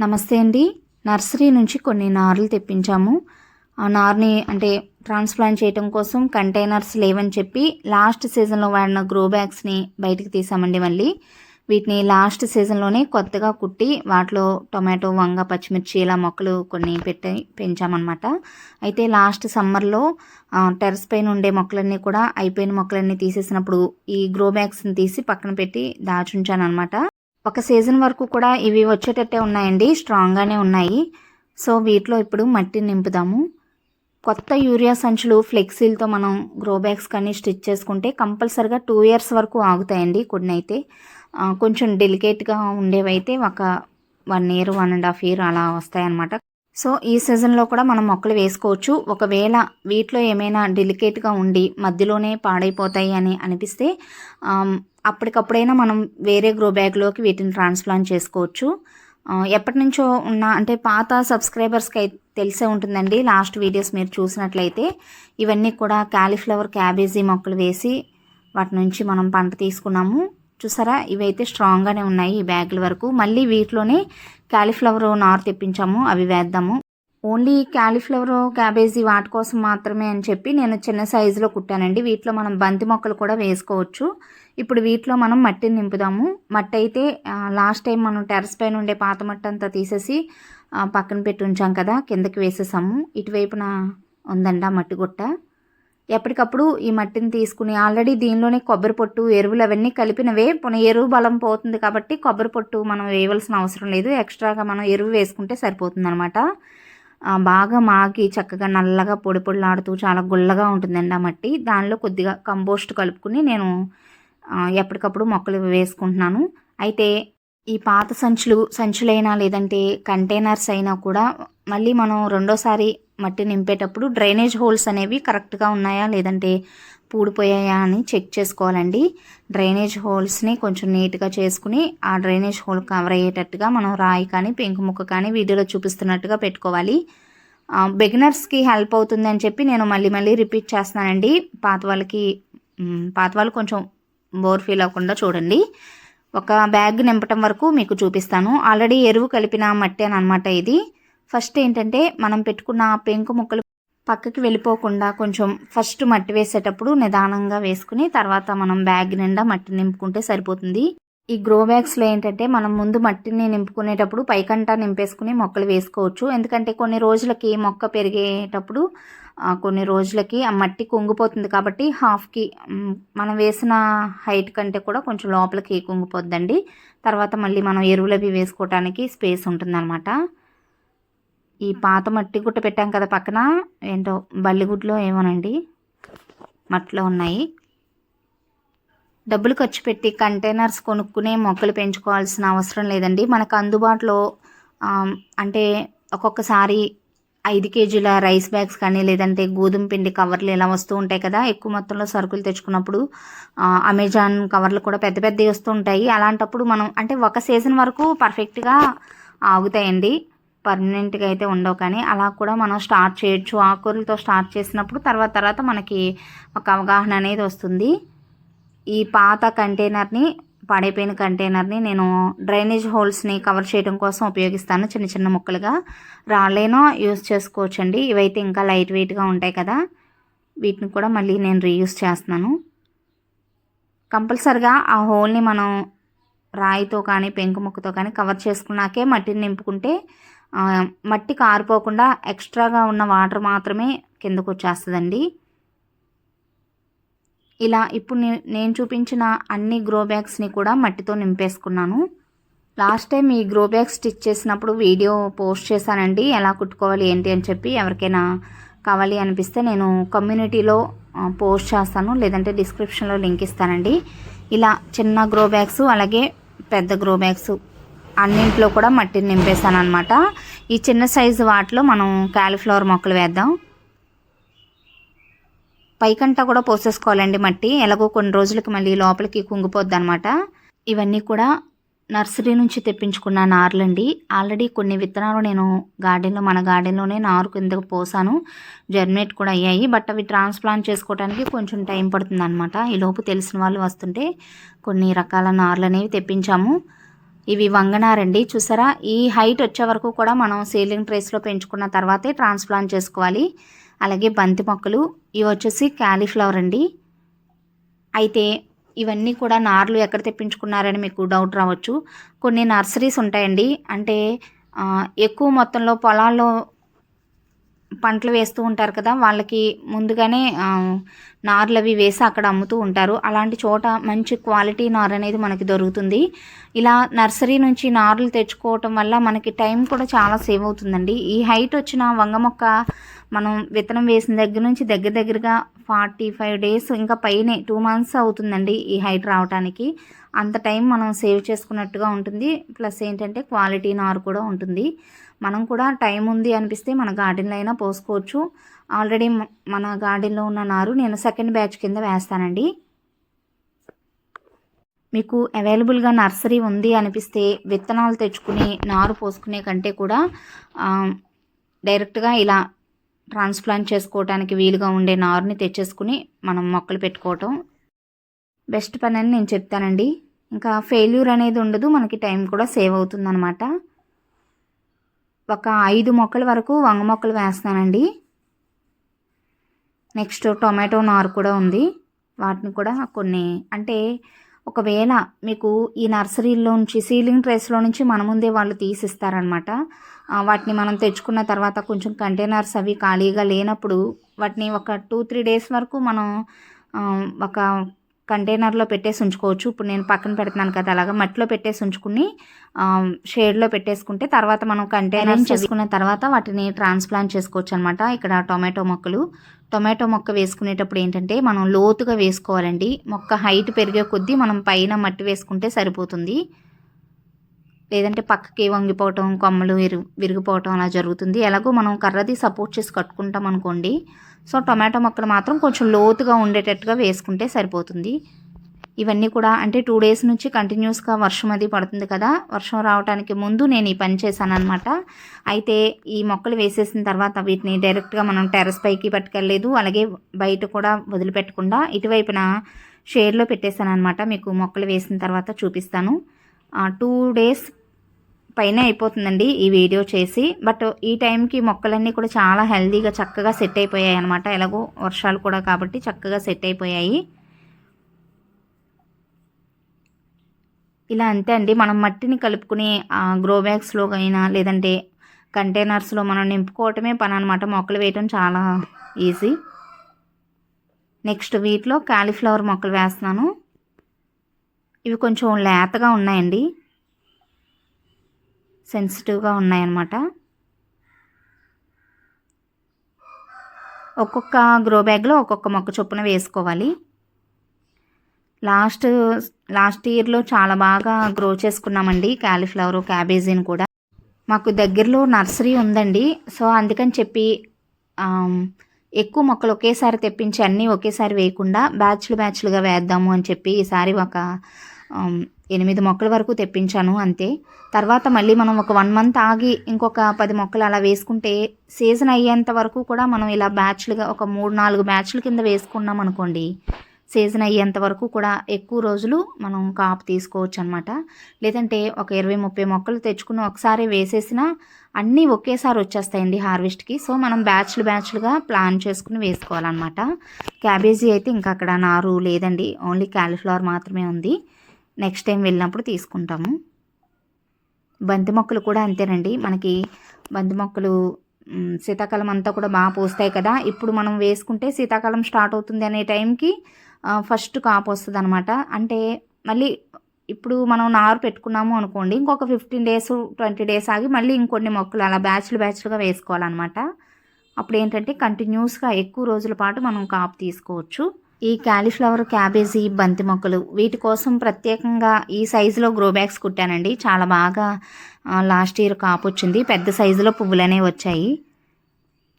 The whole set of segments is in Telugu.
నమస్తే అండి. నర్సరీ నుంచి కొన్ని నార్లు తెప్పించాము. ఆ నార్ని అంటే ట్రాన్స్ప్లాంట్ చేయడం కోసం కంటైనర్స్ లేవని చెప్పి లాస్ట్ సీజన్లో వాడిన గ్రో బ్యాగ్స్ని బయటికి తీసామండి మళ్ళీ. వీటిని లాస్ట్ సీజన్లోనే కొత్తగా కుట్టి వాటిలో టొమాటో వంగ పచ్చిమిర్చి ఇలా మొక్కలు కొన్ని పెట్టి పెంచామన్నమాట. అయితే లాస్ట్ సమ్మర్లో టెర్రస్ పైన ఉండే మొక్కలన్నీ కూడా అయిపోయిన మొక్కలన్నీ తీసేసినప్పుడు ఈ గ్రో బ్యాగ్స్ని తీసి పక్కన పెట్టి దాచుంచాను అనమాట ఒక సీజన్ వరకు కూడా ఇవి వచ్చేటట్టే ఉన్నాయండి స్ట్రాంగ్గానే ఉన్నాయి. సో వీటిలో ఇప్పుడు మట్టిని నింపుదాము. కొత్త యూరియా సంచులు ఫ్లెక్సీలతో మనం గ్రో బ్యాగ్స్ కానీ స్టిచ్ చేసుకుంటే కంపల్సరిగా టూ ఇయర్స్ వరకు ఆగుతాయండి కొన్ని అయితే కొంచెం డెలికేట్గా ఉండేవైతే ఒక one year one and half year అలా వస్తాయన్నమాట. సో ఈ సీజన్లో కూడా మనం మొక్కలు వేసుకోవచ్చు. ఒకవేళ వీటిలో ఏమైనా డెలికేట్గా ఉండి మధ్యలోనే పాడైపోతాయి అని అనిపిస్తే అప్పటికప్పుడైనా మనం వేరే గ్రో బ్యాగ్లోకి వీటిని ట్రాన్స్ప్లాంట్ చేసుకోవచ్చు. ఎప్పటి నుంచో ఉన్న అంటే పాత సబ్స్క్రైబర్స్కి అయితే తెలిసే ఉంటుందండి. లాస్ట్ వీడియోస్ మీరు చూసినట్లయితే ఇవన్నీ కూడా క్యాలీఫ్లవర్ క్యాబేజీ మొక్కలు వేసి వాటి నుంచి మనం పంట తీసుకున్నాము. చూసారా? ఇవైతే స్ట్రాంగ్గానే ఉన్నాయి ఈ బ్యాగుల వరకు. మళ్ళీ వీటిలోనే క్యాలీఫ్లవర్ నార్ తెప్పించాము అవి వేద్దాము. ఓన్లీ క్యాలీఫ్లవర్ క్యాబేజీ వాటి కోసం మాత్రమే అని చెప్పి నేను చిన్న సైజులో కుట్టానండి. వీటిలో మనం బంతి మొక్కలు కూడా వేసుకోవచ్చు. ఇప్పుడు వీటిలో మనం మట్టిని నింపుదాము. మట్టి అయితే లాస్ట్ టైం మనం టెరస్ పైన ఉండే పాత మట్టి అంతా తీసేసి పక్కన పెట్టి ఉంచాం కదా కిందకి వేసేసాము. ఇటువైపున ఉందండి ఆ మట్టి గుట్ట. ఎప్పటికప్పుడు ఈ మట్టిని తీసుకుని ఆల్రెడీ దీనిలోనే కొబ్బరి పొట్టు ఎరువులు అవన్నీ కలిపినవే పున ఎరువు బలం పోతుంది కాబట్టి కొబ్బరి పొట్టు మనం వేయవలసిన అవసరం లేదు. ఎక్స్ట్రాగా మనం ఎరువు వేసుకుంటే సరిపోతుంది అనమాట బాగా మాగి చక్కగా నల్లగా పొడి పొడిలాడుతూ చాలా గుల్లగా ఉంటుందండి ఆ మట్టి. దానిలో కొద్దిగా కంపోస్ట్ కలుపుకుని నేను ఎప్పటికప్పుడు మొక్కలు వేసుకుంటున్నాను. అయితే ఈ పాత సంచులు సంచులైనా లేదంటే కంటైనర్స్ అయినా కూడా మళ్ళీ మనం రెండోసారి మట్టి నింపేటప్పుడు డ్రైనేజ్ హోల్స్ అనేవి కరెక్ట్గా ఉన్నాయా లేదంటే పూడిపోయాయా అని చెక్ చేసుకోవాలండి. డ్రైనేజ్ హోల్స్ని కొంచెం నీట్గా చేసుకుని ఆ డ్రైనేజ్ హోల్ కవర్ అయ్యేటట్టుగా మనం రాయి కానీ పెంకు ముక్క కానీ వీడియోలో చూపిస్తున్నట్టుగా పెట్టుకోవాలి. బిగినర్స్కి హెల్ప్ అవుతుంది అని చెప్పి నేను మళ్ళీ మళ్ళీ రిపీట్ చేస్తున్నానండి. పాత వాళ్ళకి పాత వాళ్ళు కొంచెం బోర్ ఫీల్ అవ్వకుండా చూడండి. ఒక బ్యాగ్ నింపటం వరకు మీకు చూపిస్తాను. ఆల్రెడీ ఎరువు కలిపిన మట్టి అని అనమాట ఇది. ఫస్ట్ ఏంటంటే మనం పెట్టుకున్న పెంకు ముక్కలు పక్కకి వెళ్ళిపోకుండా కొంచెం ఫస్ట్ మట్టి వేసేటప్పుడు నిదానంగా వేసుకుని తర్వాత మనం బ్యాగ్ నిండా మట్టి నింపుకుంటే సరిపోతుంది. ఈ గ్రో బ్యాగ్స్లో ఏంటంటే మనం ముందు మట్టిని నింపుకునేటప్పుడు పైకంటా నింపేసుకుని మొక్కలు వేసుకోవచ్చు. ఎందుకంటే కొన్ని రోజులకి మొక్క పెరిగేటప్పుడు కొన్ని రోజులకి ఆ మట్టి కుంగిపోతుంది కాబట్టి హాఫ్కి మనం వేసిన హైట్ కంటే కూడా కొంచెం లోపలికి కుంగిపోద్దండి. తర్వాత మళ్ళీ మనం ఎరువులు అవి వేసుకోవటానికి స్పేస్ ఉంటుందన్నమాట. ఈ పాత మట్టి గుట్ట పెట్టాం కదా పక్కన ఏంటో బల్లిగుడ్లో ఏమోనండి మట్టిలో ఉన్నాయి. డబ్బులు ఖర్చు పెట్టి కంటైనర్స్ కొనుక్కునే మొక్కలు పెంచుకోవాల్సిన అవసరం లేదండి. మనకు అందుబాటులో అంటే ఒక్కొక్కసారి ఐదు కేజీల రైస్ బ్యాగ్స్ కానీ లేదంటే గోధుమ పిండి కవర్లు ఇలా వస్తూ ఉంటాయి కదా. ఎక్కువ మొత్తంలో సరుకులు తెచ్చుకున్నప్పుడు అమెజాన్ కవర్లు కూడా పెద్ద పెద్దవి వస్తూ ఉంటాయి. అలాంటప్పుడు మనం అంటే ఒక సీజన్ వరకు పర్ఫెక్ట్గా ఆగుతాయండి. పర్మనెంట్గా అయితే ఉండవు కానీ అలా కూడా మనం స్టార్ట్ చేయొచ్చు. ఆకుకూరలతో స్టార్ట్ చేసినప్పుడు తర్వాత తర్వాత మనకి ఒక అవగాహన అనేది వస్తుంది. ఈ పాత కంటైనర్ని పాడైపోయిన కంటైనర్ని నేను డ్రైనేజ్ హోల్స్ని కవర్ చేయడం కోసం ఉపయోగిస్తాను చిన్న చిన్న ముక్కలుగా. రాళ్ళైనా యూస్ చేసుకోవచ్చండి. ఇవైతే ఇంకా లైట్ వెయిట్గా ఉంటాయి కదా. వీటిని కూడా మళ్ళీ నేను రీయూస్ చేస్తున్నాను. కంపల్సరిగా ఆ హోల్ని మనం రాయితో కానీ పెంకు ముక్కతో కానీ కవర్ చేసుకున్నాకే మట్టిని నింపుకుంటే మట్టి కారిపోకుండా ఎక్స్ట్రాగా ఉన్న వాటర్ మాత్రమే కిందకు వచ్చేస్తుందండి. ఇలా ఇప్పుడు నేను చూపించిన అన్ని గ్రో బ్యాగ్స్ని కూడా మట్టితో నింపేసుకున్నాను. లాస్ట్ టైం ఈ గ్రో బ్యాగ్ స్టిచ్ చేసినప్పుడు వీడియో పోస్ట్ చేశానండి. ఎలా కుట్టుకోవాలి ఏంటి అని చెప్పి ఎవరికైనా కావాలి అనిపిస్తే నేను కమ్యూనిటీలో పోస్ట్ చేస్తాను. లేదంటే డిస్క్రిప్షన్లో లింక్ ఇస్తానండి. ఇలా చిన్న గ్రో బ్యాగ్స్ అలాగే పెద్ద గ్రో బ్యాగ్స్ అన్నింట్లో కూడా మట్టిని నింపేశాను అనమాట ఈ చిన్న సైజు వాటిలో మనం క్యాలిఫ్లవర్ మొక్కలు వేద్దాం. పైకంటా కూడా పోసేసుకోవాలండి మట్టి. ఎలాగో కొన్ని రోజులకి మళ్ళీ లోపలికి కుంగిపోద్ది అనమాట ఇవన్నీ కూడా నర్సరీ నుంచి తెప్పించుకున్న నార్లండి. ఆల్రెడీ కొన్ని విత్తనాలు నేను గార్డెన్లో మన గార్డెన్లోనే నారు కిందకు పోసాను. జర్మినేట్ కూడా అయ్యాయి. బట్ అవి ట్రాన్స్ప్లాంట్ చేసుకోవడానికి కొంచెం టైం పడుతుంది అనమాట ఈలోపు తెలిసిన వాళ్ళు వస్తుంటే కొన్ని రకాల నార్లు అనేవి తెప్పించాము. ఇవి వంగనారండి. చూసారా? ఈ హైట్ వచ్చే వరకు కూడా మనం సీలింగ్ ట్రేస్లో పెంచుకున్న తర్వాతే ట్రాన్స్ప్లాంట్ చేసుకోవాలి. అలాగే బంతి మొక్కలు ఇవి వచ్చేసి క్యాలీఫ్లవర్ అండి. అయితే ఇవన్నీ కూడా నార్లు ఎక్కడ తెప్పించుకున్నారని మీకు డౌట్ రావచ్చు. కొన్ని నర్సరీస్ ఉంటాయండి. అంటే ఎక్కువ మొత్తంలో పొలాల్లో పంటలు వేస్తూ ఉంటారు కదా వాళ్ళకి ముందుగానే నార్లు అవి వేసి అక్కడ అమ్ముతూ ఉంటారు. అలాంటి చోట మంచి క్వాలిటీ నార్ అనేది మనకి దొరుకుతుంది. ఇలా నర్సరీ నుంచి నార్లు తెచ్చుకోవటం వల్ల మనకి టైం కూడా చాలా సేవ్ అవుతుందండి. ఈ హైట్ వచ్చిన వంగ మొక్క మనం విత్తనం వేసిన దగ్గర నుంచి దగ్గర దగ్గరగా ఫార్టీ ఫైవ్ డేస్ ఇంకా పైనే టూ మంత్స్ అవుతుందండి ఈ హైట్ రావడానికి అంత టైం మనం సేవ్ చేసుకున్నట్టుగా ఉంటుంది. ప్లస్ ఏంటంటే క్వాలిటీ నారు కూడా ఉంటుంది. మనం కూడా టైం ఉంది అనిపిస్తే మన గార్డెన్లో అయినా పోసుకోవచ్చు. ఆల్రెడీ మన గార్డెన్లో ఉన్న నారు నేను సెకండ్ బ్యాచ్ కింద వేస్తానండి. మీకు అవైలబుల్గా నర్సరీ ఉంది అనిపిస్తే విత్తనాలు తెచ్చుకుని నారు పోసుకునే కంటే కూడా డైరెక్ట్గా ఇలా ట్రాన్స్ప్లాంట్ చేసుకోవటానికి వీలుగా ఉండే నారుని తెచ్చేసుకుని మనం మొక్కలు పెట్టుకోవటం బెస్ట్ పని అని నేను చెప్తానండి. ఇంకా ఫెయిల్యూర్ అనేది ఉండదు మనకి టైం కూడా సేవ్ అవుతుందన్నమాట. ఒక ఐదు మొక్కల వరకు వంగ మొక్కలు వేస్తానండి నెక్స్ట్ టొమాటో నారు కూడా ఉంది. వాటిని కూడా కొన్ని అంటే ఒకవేళ మీకు ఈ నర్సరీలో నుంచి సీలింగ్ ట్రేస్లో నుంచి మన ముందే వాళ్ళు తీసిస్తారనమాట. వాటిని మనం తెచ్చుకున్న తర్వాత కొంచెం కంటైనర్స్ అవి ఖాళీగా లేనప్పుడు వాటిని ఒక టూ త్రీ డేస్ వరకు మనం ఒక కంటైనర్లో పెట్టేసి ఉంచుకోవచ్చు. ఇప్పుడు నేను పక్కన పెడుతున్నాను కదా అలాగా మట్టిలో పెట్టేసి ఉంచుకుని షేడ్లో పెట్టేసుకుంటే తర్వాత మనం కంటైనర్ చేసుకున్న తర్వాత వాటిని ట్రాన్స్ప్లాంట్ చేసుకోవచ్చు అనమాట ఇక్కడ టొమాటో మొక్కలు. టొమాటో మొక్క వేసుకునేటప్పుడు ఏంటంటే మనం లోతుగా వేసుకోవాలండి. మొక్క హైట్ పెరిగే కొద్దీ మనం పైన మట్టి వేసుకుంటే సరిపోతుంది. లేదంటే పక్కకి వంగిపోవటం కొమ్మలు విరు విరిగిపోవటం అలా జరుగుతుంది. ఎలాగో మనం కర్రది సపోర్ట్ చేసి కట్టుకుంటాం అనుకోండి. సో టొమాటో మొక్కలు మాత్రం కొంచెం లోతుగా ఉండేటట్టుగా వేసుకుంటే సరిపోతుంది. ఇవన్నీ కూడా అంటే టూ డేస్ నుంచి కంటిన్యూస్గా వర్షం అది పడుతుంది కదా. వర్షం రావడానికి ముందు నేను ఈ పని చేశాను అనమాట అయితే ఈ మొక్కలు వేసేసిన తర్వాత వీటిని డైరెక్ట్గా మనం టెర్రస్ పైకి పట్టుకెళ్ళలేదు. అలాగే బయట కూడా వదిలిపెట్టకుండా ఇటువైపున షేడ్లో పెట్టేశాను అనమాట మీకు మొక్కలు వేసిన తర్వాత చూపిస్తాను. టూ డేస్ పైన అయిపోతుందండి ఈ వీడియో చేసి. బట్ ఈ టైంకి మొక్కలన్నీ కూడా చాలా హెల్దీగా చక్కగా సెట్ అయిపోయాయి అనమాట ఎలాగో వర్షాలు కూడా కాబట్టి చక్కగా సెట్ అయిపోయాయి. ఇలా అంతే అండి. మనం మట్టిని కలుపుకుని గ్రో బ్యాగ్స్లో అయినా లేదంటే కంటైనర్స్లో మనం నింపుకోవటమే పని అనమాట మొక్కలు వేయటం చాలా ఈజీ నెక్స్ట్ వీటిలో కాలీఫ్లవర్ మొక్కలు వేస్తున్నాను. ఇవి కొంచెం లేతగా ఉన్నాయండి. సెన్సిటివ్గా ఉన్నాయన్నమాట. ఒక్కొక్క గ్రో బ్యాగ్లో ఒక్కొక్క మొక్క చొప్పున వేసుకోవాలి. లాస్ట్ లాస్ట్ ఇయర్లో చాలా బాగా గ్రో చేసుకున్నామండి. క్యాలీఫ్లవర్ క్యాబేజీని కూడా. మాకు దగ్గరలో నర్సరీ ఉందండి. సో అందుకని చెప్పి ఎక్కువ మొక్కలు ఒకేసారి తెప్పించి అన్నీ ఒకేసారి వేయకుండా బ్యాచ్లు బ్యాచ్లుగా వేద్దాము అని చెప్పి ఈసారి ఒక ఎనిమిది మొక్కల వరకు తెప్పించాను అంతే. తర్వాత మళ్ళీ మనం ఒక వన్ మంత్ ఆగి ఇంకొక పది మొక్కలు అలా వేసుకుంటే సీజన్ అయ్యేంత వరకు కూడా మనం ఇలా బ్యాచ్లుగా ఒక మూడు నాలుగు బ్యాచ్ల కింద వేసుకున్నాం అనుకోండి సీజన్ అయ్యేంత వరకు కూడా ఎక్కువ రోజులు మనం కాపు తీసుకోవచ్చు అనమాట లేదంటే ఒక ఇరవై ముప్పై మొక్కలు తెచ్చుకుని ఒకసారి వేసేసినా అన్నీ ఒకేసారి వచ్చేస్తాయండి హార్వెస్ట్కి. సో మనం బ్యాచ్లు బ్యాచ్లుగా ప్లాన్ చేసుకుని వేసుకోవాలన్నమాట క్యాబేజీ అయితే ఇంకా అక్కడ నారు లేదండి ఓన్లీ క్యాలీఫ్లవర్ మాత్రమే ఉంది. నెక్స్ట్ టైం వెళ్ళినప్పుడు తీసుకుంటాము. బంతి మొక్కలు కూడా అంతేనండి. మనకి బంతి మొక్కలు శీతాకాలం అంతా కూడా బాగా పోస్తాయి కదా. ఇప్పుడు మనం వేసుకుంటే శీతాకాలం స్టార్ట్ అవుతుంది అనే టైంకి ఫస్ట్ కాపు వస్తుంది అనమాట అంటే మళ్ళీ ఇప్పుడు మనం నారు పెట్టుకున్నాము అనుకోండి ఇంకొక ఫిఫ్టీన్ డేస్ ట్వంటీ డేస్ ఆగి మళ్ళీ ఇంకొన్ని మొక్కలు అలా బ్యాచ్లు బ్యాచ్లుగా వేసుకోవాలన్నమాట. అప్పుడు ఏంటంటే కంటిన్యూస్గా ఎక్కువ రోజుల పాటు మనం కాపు తీసుకోవచ్చు. ఈ క్యాలీఫ్లవర్ క్యాబేజీ బంతి మొక్కలు వీటి కోసం ప్రత్యేకంగా ఈ సైజులో గ్రో బ్యాగ్స్ కుట్టానండి. చాలా బాగా లాస్ట్ ఇయర్ కాపు వచ్చింది. పెద్ద సైజులో పువ్వులు అనేవి వచ్చాయి.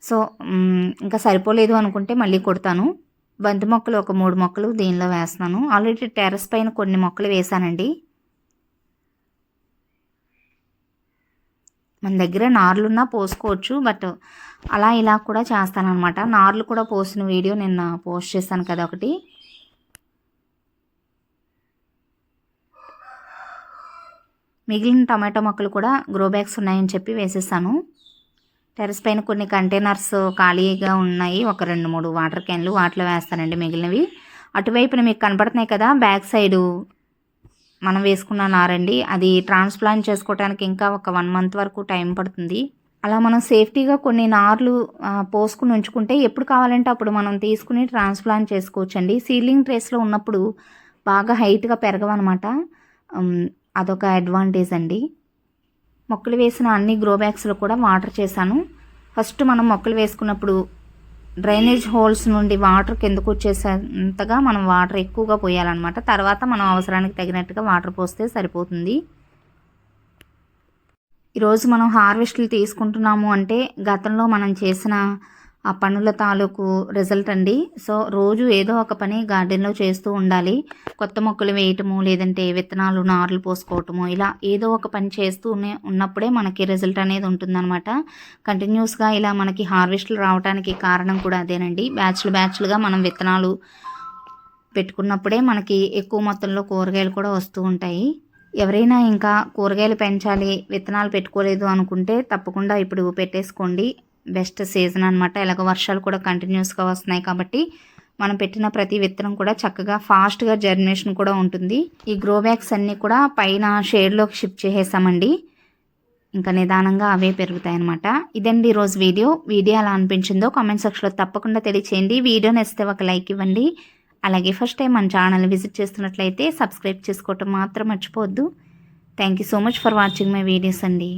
సో ఇంకా సరిపోలేదు అనుకుంటే మళ్ళీ కుడతాను. బంతి మొక్కలు ఒక మూడు మొక్కలు దీనిలో వేస్తున్నాను. ఆల్రెడీ టెర్రస్ పైన కొన్ని మొక్కలు వేసానండి మన దగ్గర నార్లున్నా పోసుకోవచ్చు బట్ అలా ఇలా కూడా చేస్తానమాట నార్లు కూడా పోసిన వీడియో నిన్న పోస్ట్ చేశాను కదా ఒకటి. మిగిలిన టమాటో మొక్కలు కూడా గ్రో బ్యాగ్స్ ఉన్నాయని చెప్పి వేసేసాను. టెర్రస్ పైన కొన్ని కంటైనర్స్ ఖాళీగా ఉన్నాయి. ఒక రెండు మూడు వాటర్ క్యాన్లు వాటిలో వేస్తానండి మిగిలినవి. అటువైపున మీకు కనపడుతున్నాయి కదా బ్యాక్ సైడు మనం వేసుకున్న నారండి అది ట్రాన్స్ప్లాంట్ చేసుకోవడానికి ఇంకా ఒక వన్ మంత్ వరకు టైం పడుతుంది. అలా మనం సేఫ్టీగా కొన్ని నార్లు పోసుకుని ఉంచుకుంటే ఎప్పుడు కావాలంటే అప్పుడు మనం తీసుకుని ట్రాన్స్ప్లాంట్ చేసుకోవచ్చండి. సీలింగ్ ట్రేస్లో ఉన్నప్పుడు బాగా హైట్గా పెరగవన్నమాట. అదొక అడ్వాంటేజ్ అండి. మొక్కలు వేసిన అన్ని గ్రో బ్యాగ్స్లో కూడా వాటర్ చేశాను. ఫస్ట్ మనం మొక్కలు వేసుకున్నప్పుడు డ్రైనేజ్ హోల్స్ నుండి వాటర్ కిందకు వచ్చేసేంతగా మనం వాటర్ ఎక్కువగా పోయాలన్నమాట. తర్వాత మనం అవసరానికి తగినట్టుగా వాటర్ పోస్తే సరిపోతుంది. ఈరోజు మనం హార్వెస్ట్లు తీసుకుంటున్నాము అంటే గతంలో మనం చేసిన ఆ పనుల తాలూకు రిజల్ట్ అండి. సో రోజు ఏదో ఒక పని గార్డెన్లో చేస్తూ ఉండాలి. కొత్త మొక్కలు వేయటము లేదంటే విత్తనాలు నార్లు పోసుకోవటము ఇలా ఏదో ఒక పని చేస్తూనే ఉన్నప్పుడే మనకి రిజల్ట్ అనేది ఉంటుందన్నమాట. కంటిన్యూస్గా ఇలా మనకి హార్వెస్ట్లు రావడానికి కారణం కూడా అదేనండి. బ్యాచ్లు బ్యాచ్లుగా మనం విత్తనాలు పెట్టుకున్నప్పుడే మనకి ఎక్కువ మొత్తంలో కూరగాయలు కూడా వస్తూ ఉంటాయి. ఎవరైనా ఇంకా కూరగాయలు పెంచాలి విత్తనాలు పెట్టుకోలేదు అనుకుంటే తప్పకుండా ఇప్పుడు పెట్టేసుకోండి. బెస్ట్ సీజన్ అనమాట ఇలాగ వర్షాలు కూడా కంటిన్యూస్గా వస్తున్నాయి కాబట్టి మనం పెట్టిన ప్రతి విత్తనం కూడా చక్కగా ఫాస్ట్గా జర్మినేషన్ కూడా ఉంటుంది. ఈ గ్రో బ్యాగ్స్ అన్నీ కూడా పైన షేడ్లోకి షిఫ్ట్ చేసేసామండి. ఇంకా నిదానంగా అవే పెరుగుతాయి అనమాట ఇదండి ఈరోజు వీడియో. వీడియో ఎలా అనిపించిందో కామెంట్ సెక్షన్లో తప్పకుండా తెలియచేయండి. వీడియో నచ్చితే ఒక లైక్ ఇవ్వండి. అలాగే ఫస్ట్ టైం మన ఛానల్ విజిట్ చేస్తున్నట్లయితే సబ్స్క్రైబ్ చేసుకోవటం మాత్రం మర్చిపోవద్దు. Thank you so much for watching my videos అండి.